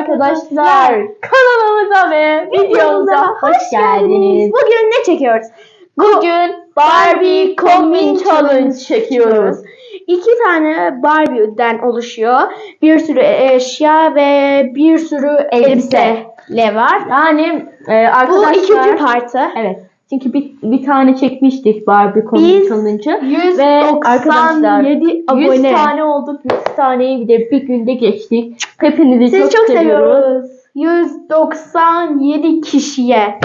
Arkadaşlar. Kanalımıza ve videomuza hoş geldiniz. Bugün ne çekiyoruz? Bugün Barbie Kombin Challenge çekiyoruz. İki tane Barbie'den oluşuyor. Bir sürü eşya ve bir sürü elbise var. Yani e, Bu arkadaşlar... ikinci partı. Evet. Çünkü bir, bir tane çekmiştik Barbie Biz Challenge'ı. 197 arkadaşlar, 100 abone. tane olduk. 100 taneyi bir de bir günde geçtik. Hepinizi Sizi çok, çok seviyoruz. seviyoruz. 197 kişiye.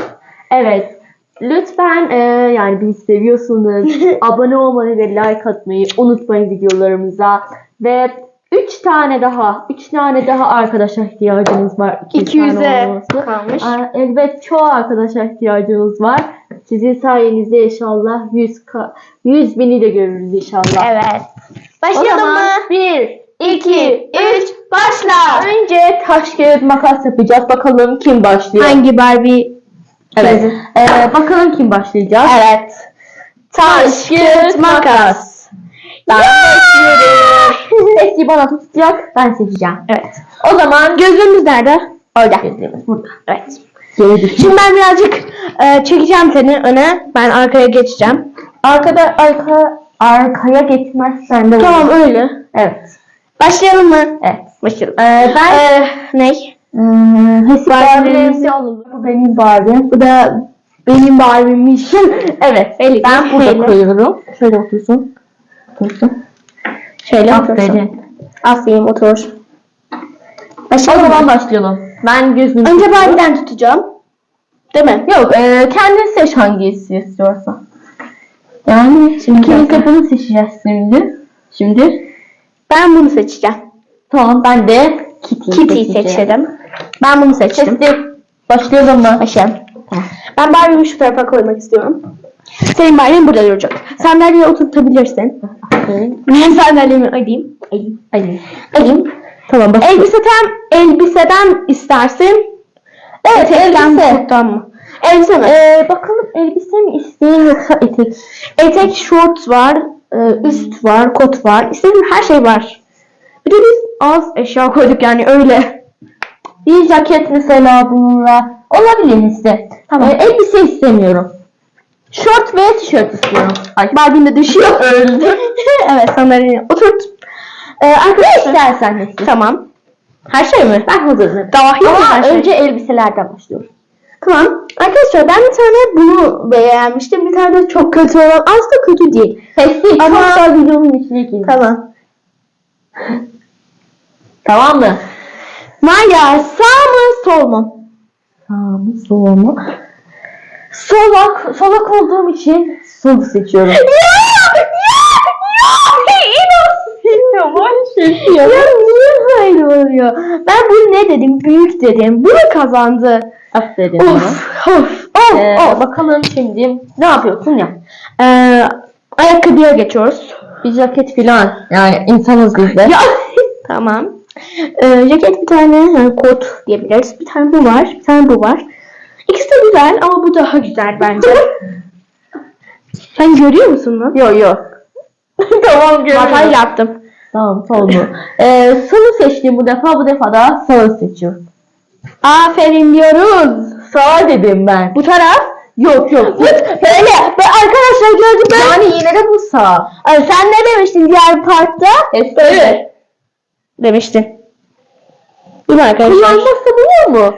Evet. Lütfen e, yani bizi seviyorsunuz. abone olmayı ve like atmayı unutmayın videolarımıza. Ve 3 tane daha, 3 tane daha arkadaşa ihtiyacımız var. 200 tane 200'e olması. kalmış. Aa, Evet çoğu arkadaşa ihtiyacımız var. Sizin sayenizde inşallah 100, ka- 100 bini de görürüz inşallah. Evet. Başlayalım mı? 1, 2, 3, başla. Önce taş kağıt makas yapacağız. Bakalım kim başlıyor. Hangi Barbie? Evet. Ee, bakalım kim başlayacak. Evet. Taş, kağıt, makas. Ben. Eski bana tutacak. Ben seçeceğim. Evet. O zaman Gözlüğümüz nerede? orada. Gözlerimiz burada. Evet. Şimdi ben birazcık e, çekeceğim seni öne. Ben arkaya geçeceğim. Arkada arka arkaya geçmezsen de olur. Tamam öyle. Evet. Başlayalım mı? Evet. Başlayalım. Ee, ben Ee, ne? Hmm, Hesi. Bu benim Barbie'm. Bu da benim Barbie'miş. evet. Belli ben burada Belli. koyuyorum. Şöyle otursun. Otursun. Şöyle otursun. Aferin otur. O Başlayalım zaman mı? başlayalım. Ben gözümü Önce. Barbie'den tutacağım. Değil mi? Yok, e, kendin seç hangisi istiyorsan. Yani şimdi ikimiz de bunu seçeceğiz şimdi. Şimdi Ben bunu seçeceğim. tamam ben de Kitty'yi Kitty'yi seçeceğim. seçelim. Ben bunu seçtim. Seçtim. Başlayalım mı? Başlayalım. Ben Barbie'mi şu tarafa koymak istiyorum. Senin Barbie'in burada duracak. Sandalyeye oturtabilirsin. Ben sandalyemi alayım. Ali. Ali. Alayım. Tamam başlayalım. Elbiseden, elbiseden istersin. Evet, elbise. kurttan mı? Elbise mi? Ee, bakalım elbise mi isteyeyim yoksa etek? Etek, şort var, e, üst var, kot var. İstediğin her şey var. Bir de biz az eşya koyduk yani öyle. Bir ceket mesela bununla olabilir işte. Tamam. Ee, elbise istemiyorum. Şort ve tişört istiyorum. Ay. Barbie'nin de düşüyor. Öldüm. evet sandalyeye oturt. Ee, Ne arkadaşlar. istersen Nesin. Tamam. Her şey mi? Ben hazırım. Dahil mi her Ama şey? önce elbiselerden başlıyoruz. Tamam. Arkadaşlar ben bir tane bunu beğenmiştim. Bir tane de çok kötü olan. Aslında kötü değil. Hepsi Ama- çok videonun içine girdi. Tamam. Tamam mı? Maya sağ mı sol mu? Sağ mı sol mu? Solak, solak olduğum için sol seçiyorum. Ya! Ya! Ya! Şey niye böyle oluyor? Ben bunu ne dedim? Büyük dedim. Bu da kazandı. Aferin. Of of of Ee, of. bakalım şimdi ne yapıyorsun ya? Ee, ayakkabıya geçiyoruz. Bir ceket filan. Yani insanız biz de. Ya tamam. Ee, ceket bir tane yani kot diyebiliriz. Bir tane bu var. Bir tane bu var. İkisi de güzel ama bu daha güzel bence. Sen görüyor musun lan? Yok yok. tamam Masaj yaptım. Tamam mu? ee, solu seçtim bu defa. Bu defa da sağı seçiyorum. Aferin diyoruz. Sağ dedim ben. Bu taraf. Yok yok. Böyle. Ben arkadaşlar gördüm ben. Yani yine de bu sağ. Ay, sen ne demiştin diğer partta? Hep Böyle. Demiştin. Değil mi arkadaşlar? Kullanmazsa bulur mu?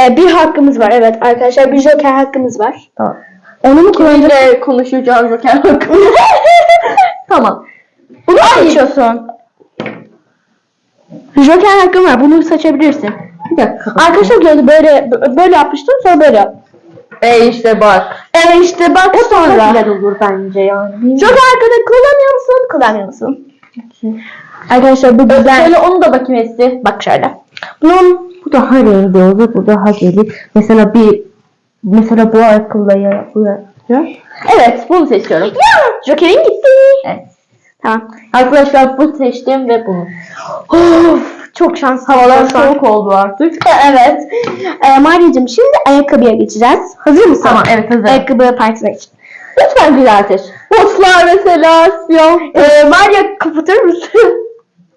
Ee, bir hakkımız var evet arkadaşlar. Bir joker hakkımız var. Tamam. Onu mu kullanacağız? Kiminle konuşacağız zaten. tamam. Bunu mu seçiyorsun? Joker hakkın var. Bunu seçebilirsin. Bir dakika. Arkadaşlar gördü böyle böyle yapmıştım sonra böyle yap. E işte bak. Evet işte bak Çok sonra. güzel olur bence yani. Joker hakkını kullanıyor musun? Kullanmıyor musun? Arkadaşlar bu güzel. Şöyle onu da bakayım Esti. Bak şöyle. Bunun Bu daha renkli olur, bu daha gelir. Mesela bir mesela bu ayakkabıyla ya bu ya. Evet, bunu seçiyorum. ya Joker'in gitti. Evet. Tamam. Arkadaşlar bu seçtim ve bunu. Of Çok şanslı. Havalar soğuk oldu artık. evet. Ee, Maria'cığım şimdi ayakkabıya geçeceğiz. Hazır mısın? Tamam, evet, hazırım. Ayakkabı partisine geç. Lütfen düzeltir. Botlar mesela siyah. Ee, Maria kapatır mısın?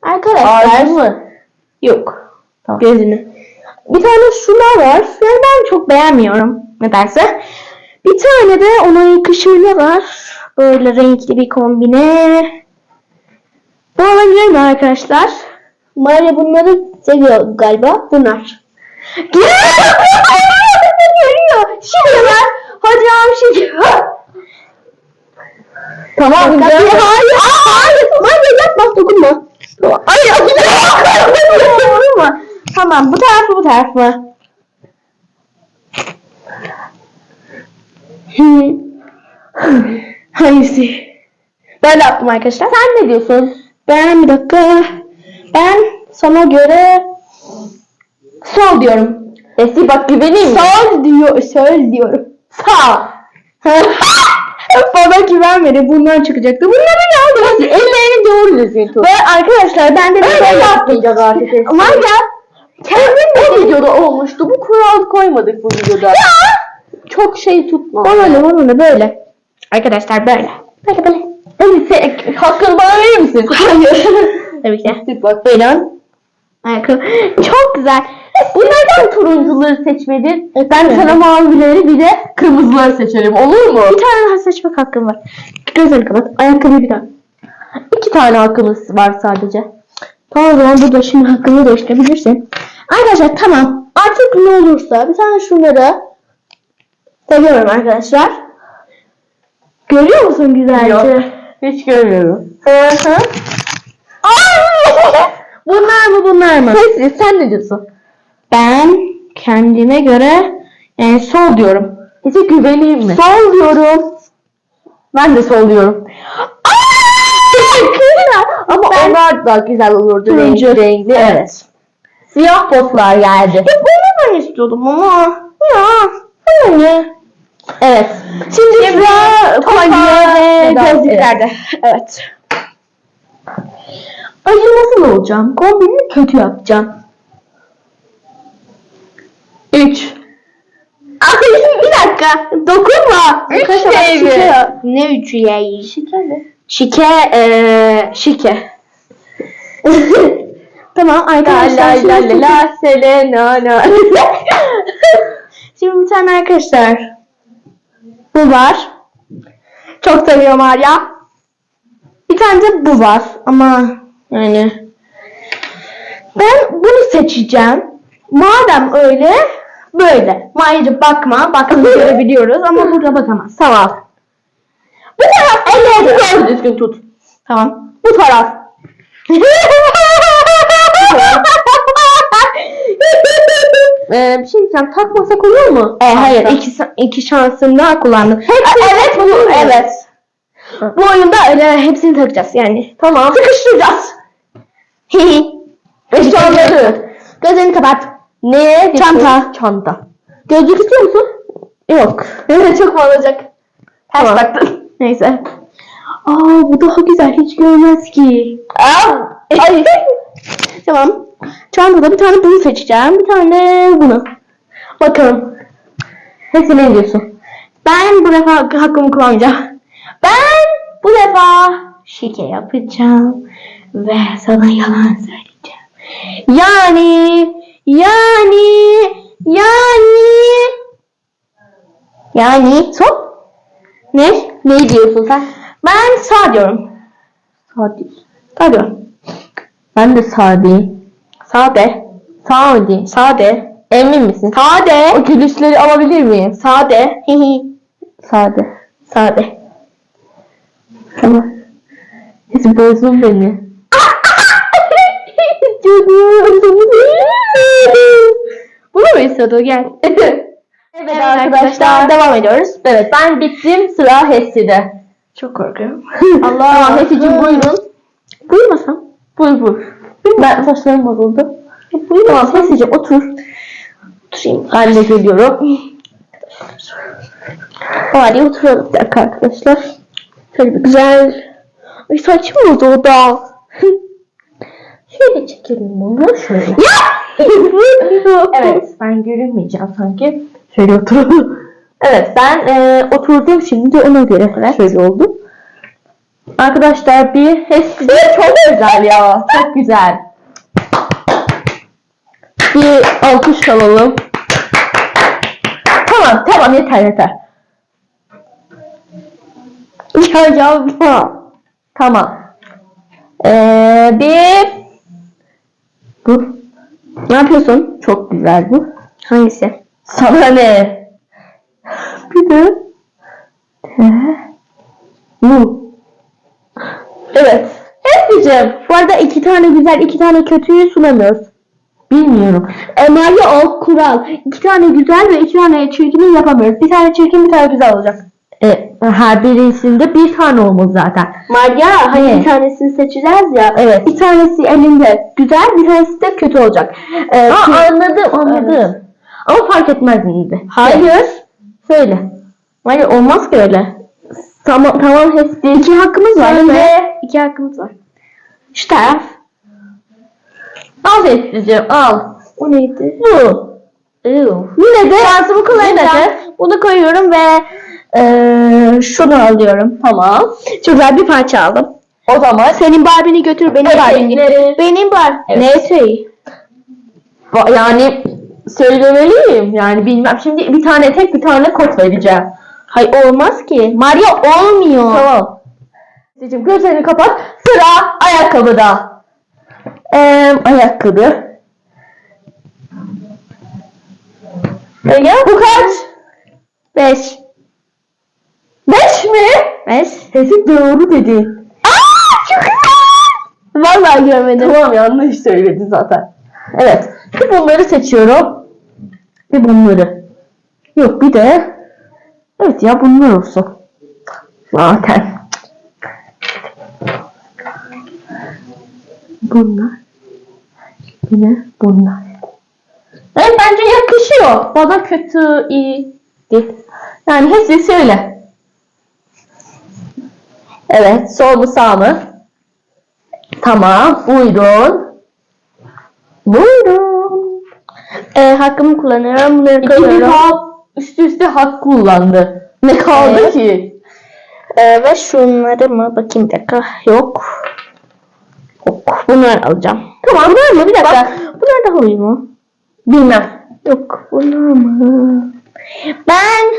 Arkadaşlar. Ağzı mı? Yok. Tamam. Gözünü. Bir tane şunlar var. Yani ben çok beğenmiyorum nedense. Bir tane de ona yakışır ne var? Böyle renkli bir kombine. Bu olabilir mi arkadaşlar? Maria bunları seviyor galiba. Bunlar. Görüyor. Şişeler. Hocam şişe. Tamam. Hayır, güzel. hayır, hayır. Maria yapma, dokunma. Hayır, dokunma. Tamam, bu taraf mı, bu taraf mı? Hangisi? Ben de yaptım arkadaşlar. Sen ne diyorsun? Ben bir dakika. Ben sana göre sol diyorum. Esi bak güveneyim? Sol diyor, sol diyorum. Sağ. Bana güvenmedi. Bundan çıkacaktı. Bunları ne oldu? Ellerini doğru düzgün tut. Ve arkadaşlar ben de Öyle böyle yapmayacak artık ya. Kendin de videoda olmuştu. Bu kural koymadık bu videoda. Ya. Çok şey tutma. Bana ne bana ne böyle. Arkadaşlar böyle. Böyle böyle. Sen hakkını bana verir misin? Hayır. Tabii ki. Bak. Buyurun. Ayakkabı. Çok güzel. Bu neden turuncuları seçmedin? Ben sana mavileri bir de kırmızıları seçelim. Olur mu? Bir tane daha seçmek hakkım var. Gözlerini kapat. Ayakkabıyı bir daha. İki tane hakkımız var sadece. Tamam o zaman burada şimdi hakkını değiştirebilirsin. Arkadaşlar tamam. Artık ne olursa bir tane şunları seviyorum arkadaşlar. Görüyor musun güzelce? Yok. Hiç görmüyorum. Hı hı. Bunlar mı bunlar mı? Esi sen ne diyorsun? Ben kendime göre yani sol diyorum. Esi güveneyim mi? Sol diyorum. Ben de sol diyorum. Ama Ben- onlar da güzel olurdu. Turuncu. Renkli renkli. Evet. Siyah botlar geldi. Ya bunu ben istiyordum ama. Ya. Yani. Evet. Şimdi sıra kolye ve Neden? gözlüklerde. Evet. Ay nasıl olacağım? Kombini kötü yapacağım. 3. Ay bir dakika. Dokunma. Üç şey mi? şike- Ne üçü ya? Şeker mi? Şike, eee, şike. tamam La arkadaşlar. la la şimdi- la la selena na. Şimdi bir tane arkadaşlar. Bu var. Çok seviyorum Arya. Bir tane de bu var ama yani ben bunu seçeceğim. Madem öyle böyle. Mayıcı bakma. Bakın görebiliyoruz ama burada bakamaz. Tamam. Bu taraf Elleri doğru düzgün tut. Tamam. Bu taraf. Ee, bir şey diyeceğim. Takmasak olur mu? E, hayır iki, iki şansını daha kullandım. Hepsini evet bu takıyor muyuz? evet. Bu oyunda öyle hepsini takacağız yani. Tamam. Sıkıştıracağız. Eşyaları. Gözlerini kapat. Ne? Çanta. Çanta. Gözlük istiyor musun? Yok. Çok mu olacak? Ters Tamam. baktım. Neyse. Aa bu daha güzel hiç görmez ki. Aa, Ay. tamam. Çantada bir tane bunu seçeceğim. Bir tane bunu. Bakalım. Hepsi ne diyorsun? Ben bu defa hak- hakkımı kullanacağım. Ben bu defa şike yapacağım. Ve sana yalan söyleyeceğim. Yani, yani, yani, yani, son? Ne? Ne diyorsun sen? Ben sağ diyorum. Sağ diyorsun. Sağ diyorum. Ben de sağ diyeyim. Sağ de. Sağ mı diyeyim? Sağ de. Emin misin? Sağ de. O gülüşleri alabilir miyim? Sağ de. Hihi. Sağ de. Sağ de. Tamam. Hiç bozdun beni. Bunu mu istiyordu? Gel. Evet, arkadaşlar devam ediyoruz. Evet ben bittim sıra Hessi'de. Çok korkuyorum. Allah. Hessi'cim buyurun. Buyurmasam. Buyur buyur. Ben saçlarım bozuldu. Tamam Hessi'cim otur. Oturayım. Ben de geliyorum. Hadi oturalım. Bir dakika arkadaşlar. Şöyle bir güzel. Ay saçım bozuldu. Şöyle çekelim bunu. Şöyle. evet ben görünmeyeceğim sanki. Şöyle oturalım. Evet ben e, oturdum şimdi ona göre şöyle oldu. Arkadaşlar bir hepsi de çok güzel ya. Çok güzel. Bir alkış alalım. Tamam tamam yeter yeter. Ya yapma. Tamam. Ee, bir. Ne yapıyorsun? Çok güzel bu. Hangisi? Sana ne? Bir de Ee, bu. Evet. Hepsicim. Bu arada iki tane güzel, iki tane kötüyü sunamıyoruz. Bilmiyorum. E, Mario o kural. İki tane güzel ve iki tane çirkini yapamıyoruz. Bir tane çirkin, bir tane güzel olacak. E, her birisinde bir tane olmalı zaten. Mario hani bir tanesini seçeceğiz ya. Evet. Bir tanesi elinde güzel, bir tanesi de kötü olacak. E, Aa, ki- anladım anladım. Ama fark etmez yine Hayır. Söyle. Hayır olmaz ki öyle. Tamam tamam hepsi. İki hakkımız var. Söyle. ve İki hakkımız var. Şu taraf. Al Hepsicim al. O neydi? Bu. Yine de şansımı kullanacağım. Bunu koyuyorum ve eee, şunu alıyorum. Tamam. Çok güzel bir parça aldım. O zaman Senin Barbie'ni götür, benim Barbie'ni götür. Etekleri. Benim Barbie. Evet. Ne eteği? Va- Yani söylemeliyim. Yani bilmem. Şimdi bir tane tek bir tane kot vereceğim. Hay olmaz ki. Mario olmuyor. Tamam. Hepsicim gözlerini kapat. Sıra ayakkabıda. Ee, ayakkabı. Ege bu kaç? Beş. Beş mi? Beş. Sesi doğru dedi. Aa, çok güzel. Vallahi görmedim. Tamam yanlış söyledi zaten. Evet. Bir bunları seçiyorum. Bir bunları. Yok bir de. Evet ya bunlar olsun. Zaten. Bunlar. Yine bunlar. Evet bence yakışıyor. Bana kötü iyi değil. Yani hepsi söyle. Evet sol mu sağ mı? Tamam buyurun. Buyurun. Ee, hakkımı kullanıyorum. Bunları İki koyuyorum. defa üst üste hak kullandı. Ne kaldı Evet. ki? Ee, ve şunları mı? Bakayım bir dakika. Yok. Yok. Bunları alacağım. Tamam var mı? Bir dakika. Bak, bunlar daha uyumlu. Bilmem. Yok. Bunlar mı? Ben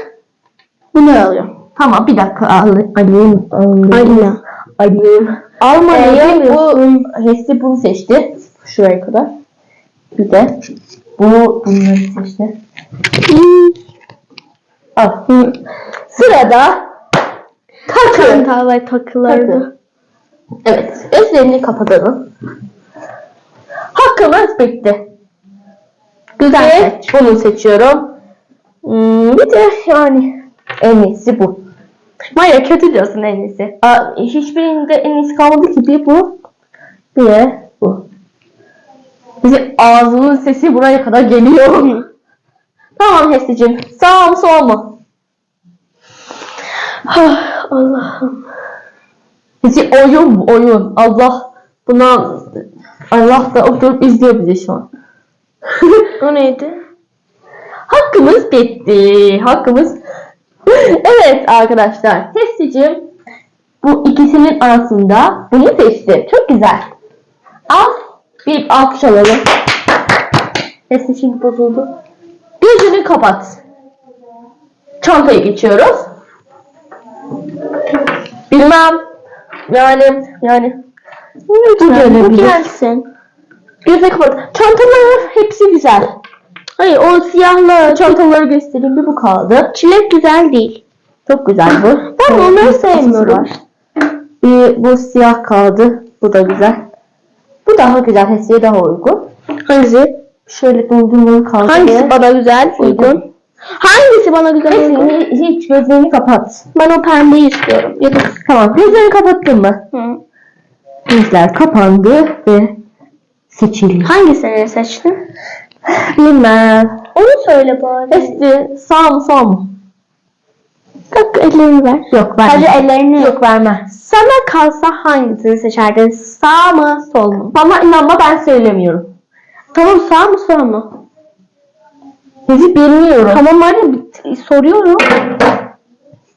bunları alıyorum. Tamam bir dakika al, alayım. Alayım. Alayım. Alma Ee, bu? Hepsi bunu seçti. Şuraya kadar. Bir de bu bunları seçti. Al. Sırada takı. Çantalar takılardı. Takı. Evet. Gözlerini kapatalım. Hakkımız bitti. Güzel Ve seç. bunu seçiyorum. Hmm, bir de yani en iyisi bu. Maya kötü diyorsun en iyisi. Aa, hiçbirinde en iyisi kalmadı ki bir bu. Bir bu. Bizim ağzımın sesi buraya kadar geliyor. tamam Hesicim. Sağ mı sol mu? Ah, Allah'ım. Hesi oyun oyun. Allah buna Allah da oturup izliyor bizi şu an. O neydi? Hakkımız bitti. Hakkımız. Evet arkadaşlar. Testicim bu ikisinin arasında bunu seçti. Çok güzel. Al. Bir alkış alalım. Şimdi bozuldu. Gözünü kapat. Çantaya geçiyoruz. Bilmem. Yani yani bu Bu gelebilir. gelsin. Gözünü kapat. Çantalar hepsi güzel. Hayır o siyahlı. Çantaları göstereyim bir bu kaldı. Çilek güzel değil. Çok güzel bu. Ben onları Bir sevmiyorum. Bir bu siyah kaldı. Bu da güzel. Bu daha güzel. Hepsiye daha uygun. Hangisi? Şöyle dondurmalı kaldı. Hangisi bana güzel uygun? Hangisi bana güzel uygun? Hepsini hiç gözlerini kapat. Ben o pembeyi istiyorum. Ya da Tamam. Gözlerini kapattın mı? Hı. Gözler kapandı ve seçildi. Hangisini seçtin? Bilmem. Onu söyle bari. Hepsi sağ mı sol mu? Kalk ellerini ver. Yok Sadece verme. ellerini. Yok verme. Sana kalsa hangisini seçerdin? Sağ mı sol mu? Bana inanma ben söylemiyorum. Tamam sağ mı sol mu? Sizi bilmiyorum. Tamam hadi bit- soruyorum.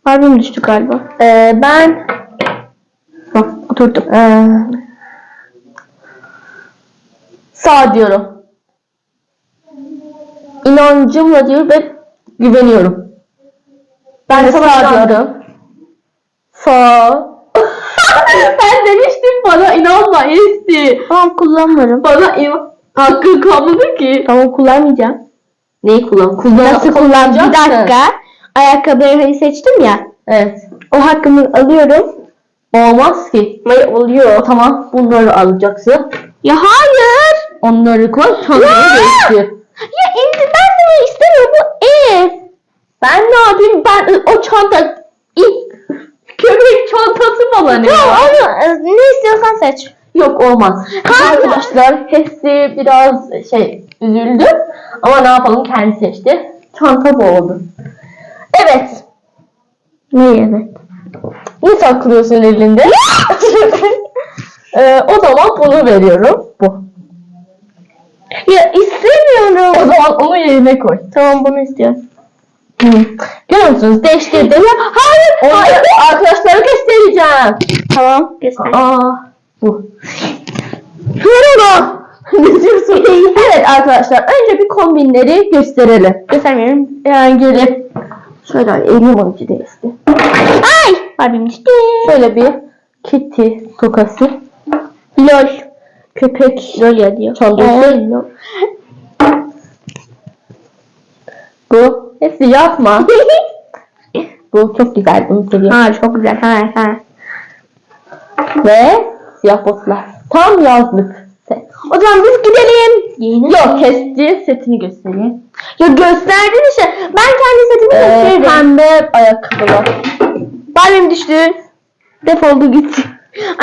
Harbim düştü galiba. Ee, ben Bak oturdum. ee, sağ diyorum. İnancımla diyor ve güveniyorum. Ben de sana inandım. Sağ. ben demiştim bana inanma Esti. Tamam kullanmıyorum. Bana inan. Hakkın kalmadı ki. Tamam kullanmayacağım. Neyi kullan? Kullan. Nasıl kullan? Bir dakika. Ayakkabıları hani seçtim ya. Evet. O hakkımı alıyorum. Olmaz ki. Hayır oluyor. Tamam bunları alacaksın. Ya hayır. Onları koy çantaya Ya! değiştir. Ya Enti ben bunu istemiyorum. Bu ev. Ben ne yapayım? Ben o çanta ilk köpek çantası falan ne Tamam ya? onu e, ne istiyorsan seç. Yok olmaz. Hayır. Arkadaşlar hepsi biraz şey üzüldü. Ama ne yapalım kendi seçti. Çanta bu oldu. Evet. Ne evet? Ne saklıyorsun elinde? Ee, o zaman bunu veriyorum. Bu. Ya O istemiyorum. zaman onu yerine koy. Tamam bunu istiyorum. Hı. Görüyor musunuz? Değiştirdim. Hayır. Hayır. Arkadaşlara göstereceğim. Tamam göster. Aa, bu. Onu. ne diyorsun? evet arkadaşlar önce bir kombinleri gösterelim. Göstermiyorum. Yani gelip şöyle elim oyuncu değişti. Ay! Harbim düştü. Şöyle bir kitty tokası. Lol. Köpek Lol ya diyor. Ee, lol. Bu. Hepsi yapma. bu çok güzel. Bunu seviyorum. ha çok güzel. Ha ha. Ve siyah botlar. Tam yazlık set. O zaman biz gidelim. Yeni. Yok kesti setini göstereyim. Ya gösterdin işte. Ben kendi setimi Ee, gösteririm. pembe ayakkabılar. Barbim düştü. Defoldu gitti.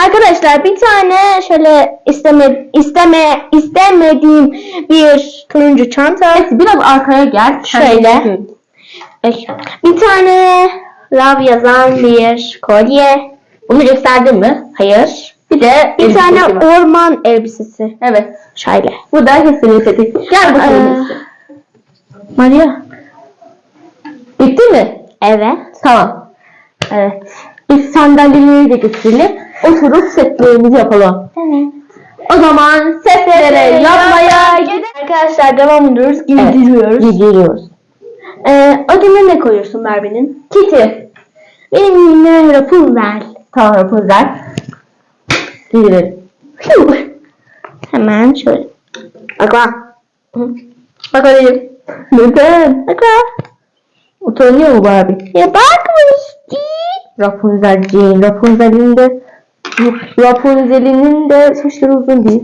Arkadaşlar bir tane şöyle isteme isteme istemediğim bir turuncu çanta. Evet, biraz arkaya gel. Şöyle. Bir tane love yazan bir kolye. Bunu gösterdin mi? Hayır. Bir de Bir tane var. orman elbisesi. Evet. Şöyle. Bu da Hesse'nin seti. Gel bakalım. Ee, Maria. Bitti mi? Evet. Tamam. Evet. Biz sandalyeleri de getirelim. Oturup setlerimizi yapalım. Evet. O zaman setlere yapmaya gidelim. Arkadaşlar devam ediyoruz. Evet. Gidiyoruz. Gidiyoruz. Ee, adını ne koyuyorsun Barbie'nin? Kitty. Benim yine Rapunzel. Tamam Rapunzel. Gidelim. Hemen şöyle. Bak bak. Orayı. Neden? Bak. Utanıyor mu Barbie? Ya bakmıştı. Rapunzel Jane. Rapunzel'in de Rapunzel'in de saçları uzun değil.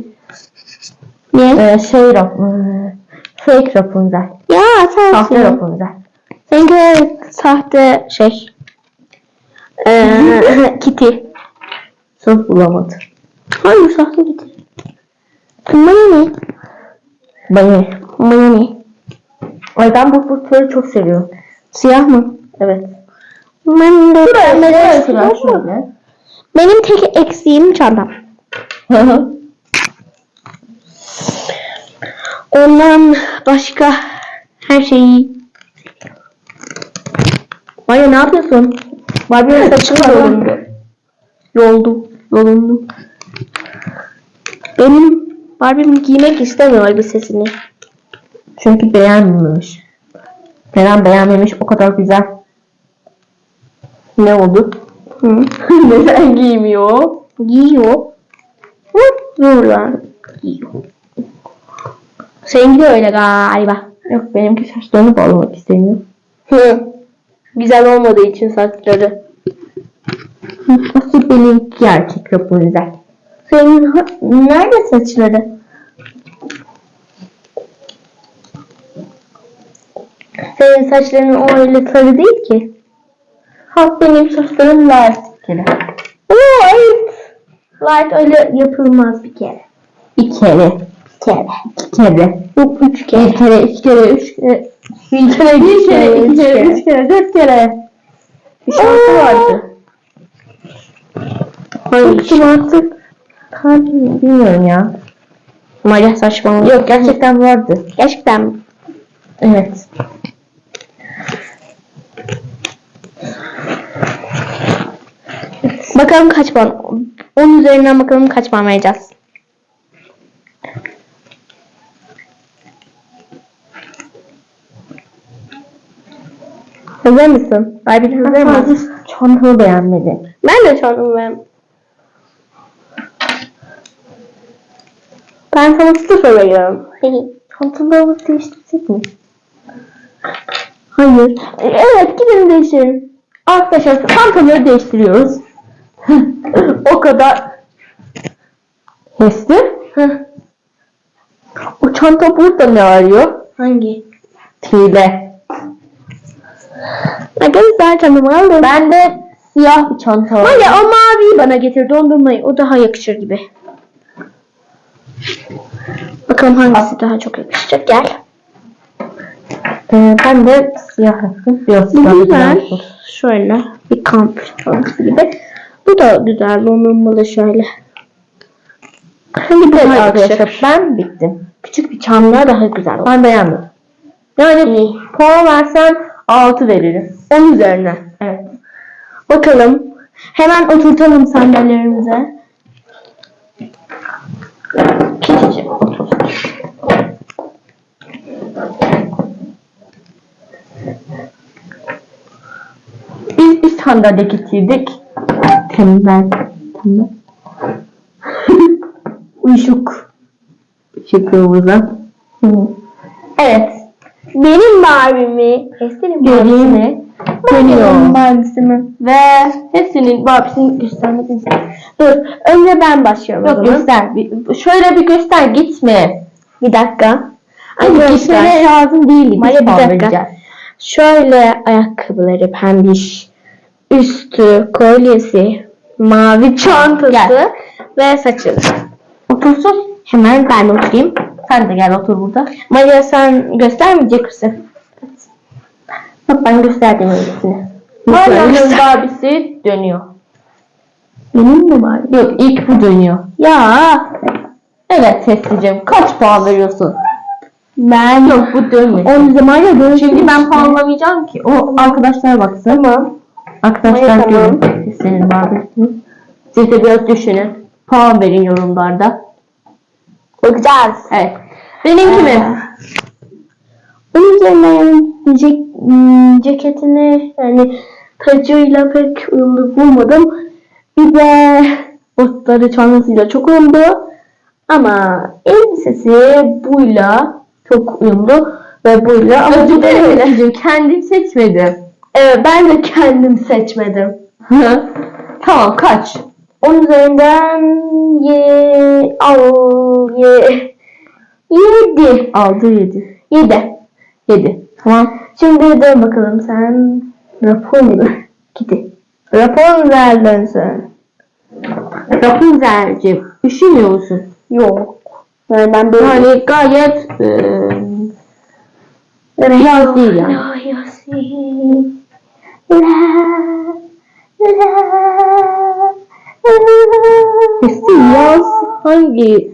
Niye? Ee, şey Rapunzel. Fake Rapunzel. Ya sen Sahte Rapunzel. Seninki de sahte şey. Ee, Kitty. Sırf bulamadı. Hayır sahte Kitty. Bana ne? Bana. Bana ne? Ay ben bu fırtları çok seviyorum. Siyah mı? Evet. Ben de Şöyle Siyah sıra mı? Benim tek eksiğim çantam. Ondan başka her şeyi. Maya ne yapıyorsun? Barbie'nin saçını yolundu. Yoldu. Yolundu. Benim Barbie'm giymek istemiyor elbisesini. Çünkü beğenmemiş. Neden beğenmemiş o kadar güzel. Ne oldu? Neden giymiyor? Giyiyor. Hı, Zorla. Giyiyor. Seninki de öyle galiba. Yok benimki saçlarını bağlamak istemiyor. Hı. Güzel olmadığı için saçları. Asıl benimki gerçek Rapunzel. Senin nerede saçları? Senin saçların öyle sarı değil ki. Halk benim saçlarım lastikli. Oo evet. Light öyle yapılmaz bir kere. Bir kere. Bir kere. iki kere. Yok üç kere. Bir kere, iki kere, üç kere. Bir kere, bir kere, iki kere, üç kere, dört kere. Bir şarkı vardı. Hangi artık? Hangi bilmiyorum ya. Maya saçmalama. Yok gerçekten vardı. Gerçekten? Evet. Bakalım kaç puan. 10 üzerinden bakalım kaç puan vereceğiz. Hazır mısın? Barbie hazır mı? Sadece çantamı beğenmedim. Ben de çaldım ben. Ben sana sıfır veriyorum. Çantalarımı değiştirsek mi? Hayır. Evet gidelim değiştirelim. Arkadaşlar çantaları değiştiriyoruz. O kadar. Hesti. O çanta burada ne arıyor? Hangi? Hile. Arkadaşlar çantamı aldım. Ben de siyah bir çanta. Var ya o maviyi bana getir dondurmayı. O daha yakışır gibi. Bakalım hangisi daha çok yakışacak. Gel. Ee, ben de siyah yaptım. Biraz siyah güzel. Şöyle bir kamp çantası gibi. Bu da güzel dondurmalı şöyle. Evet daha arkadaşlar yakışır? ben bittim. Küçük bir çamlığa daha güzel. Ben beğendim. Yani puan versen 6 veririm. 10 üzerine. Evet. Bakalım. Hemen oturtalım sandalyelerimize. Keçiciğim otur. Biz bir sandalye getirdik. Tembel. Tembel. Uyuşuk. Işıklığımıza. Evet. Benim Barbie'mi. Senin Göreyim. Benim mi? Ve hepsinin Barbie'sini göstermedin sen. Dur. Önce ben başlıyorum o Yok zaman. göster. Bir, şöyle bir göster gitme. Bir dakika. Ay Arkadaşlar. gitmene lazım değil. Maya, bir dakika. Şöyle ayakkabıları pembiş. Üstü, kolyesi, mavi çantası Gel. ve saçı. Otursun. Hemen ben oturayım. Sen de gel otur burada. Maria sen göstermeyecek misin? Bak ben gösterdim Hala göster- Barbie'si dönüyor. Benim mi var? Yok ilk bu dönüyor. Ya Evet Teslicim kaç puan veriyorsun? ben Yok bu dönmüyor. On zaman ya Şimdi ben puanlamayacağım ki. O arkadaşlar baksın. Tamam. Arkadaşlar tamam. görün. Senin Barbie'sini. Siz de biraz düşünün. Puan verin yorumlarda. Bakacağız. Evet. Benimki mi? Ee, Onun üzerine cek- ceketini yani tacıyla pek uyumlu bulmadım. Bir de botları çantasıyla çok uyumlu. Ama elbisesi buyla çok uyumlu ve buyla ama Özür dilerim. Kendim seçmedim. Evet, ben de kendim seçmedim. tamam kaç? 10 üzerinden ye, al, ye, 7. Aldı yedi. 7. Yedi. Tamam. Şimdi dön bakalım sen Rapunzel. Gidi. Rapunzel'den sen. Rapunzel'cim üşümüyor musun? Yok. Yani ben böyle Yani gayet eee yaz değil yani. Hepsi yaz. Hangi?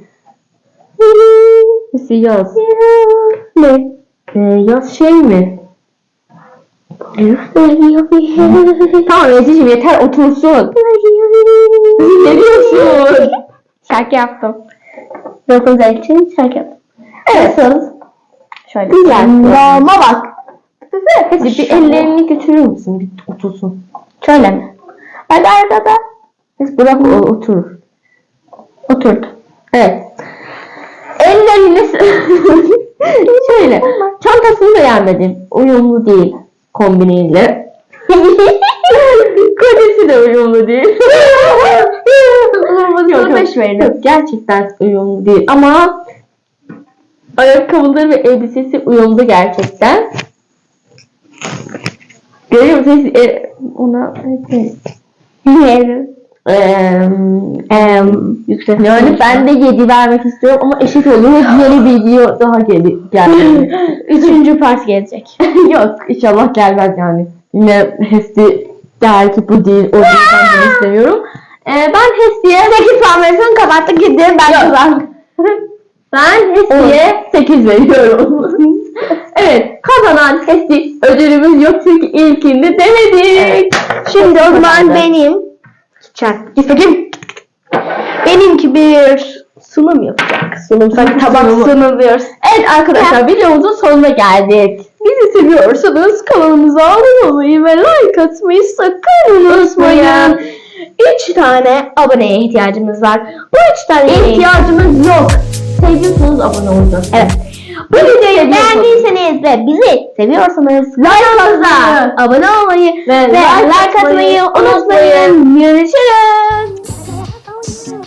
Hepsi yaz. Ne? Ee, yaz şey mi? Tamam Ezgi'cim yeter otursun. ne diyorsun? Şarkı yaptım. Rapunzel için şarkı yaptım. Evet. Nasıl? Şöyle. Güzel. Ama bak. Hadi bir ellerini götürür müsün? Bir otursun. Şöyle mi? Hadi arkada. Biz bırak o oturur. Oturdu. Evet. Ellerini şöyle. Çantasını beğenmedim. Uyumlu değil kombiniyle. Kolyesi de uyumlu değil. Yok, yok, yok, gerçekten uyumlu değil ama ayakkabıları ve elbisesi uyumlu gerçekten. Görüyor musunuz? E, ona Evet. Yüksek. yani ben de 7 vermek istiyorum ama eşit oluyor. Yeni video daha gel geldi. Üçüncü part gelecek. Yok inşallah gelmez yani. Yine hepsi der ki bu değil, o ben bunu istemiyorum. Ee, ben Hesti'ye 8 puan verirsen kapattık gitti. Ben kazandım. ben Hesti'ye 8 veriyorum. Evet, kazanan Hesti ödülümüz yok çünkü ilkinde denedik. Şimdi o zaman benim Çak. Git bakayım. Benimki bir sunum yapacak. Sunum sanki tabak Sunumu. sunuluyoruz. Evet arkadaşlar videomuzun sonuna geldik. Bizi seviyorsanız kanalımıza abone olmayı ve like atmayı sakın unutmayın. Üç tane aboneye ihtiyacımız var. Bu üç tane İhtiyacımız yok. Seviyorsanız abone olacağız. Evet. Bu videoyu beğendiyseniz ve bizi seviyorsanız kanalımıza abone olmayı ve, Ve like, like atmayı atmayı unutmayın. Görüşürüz.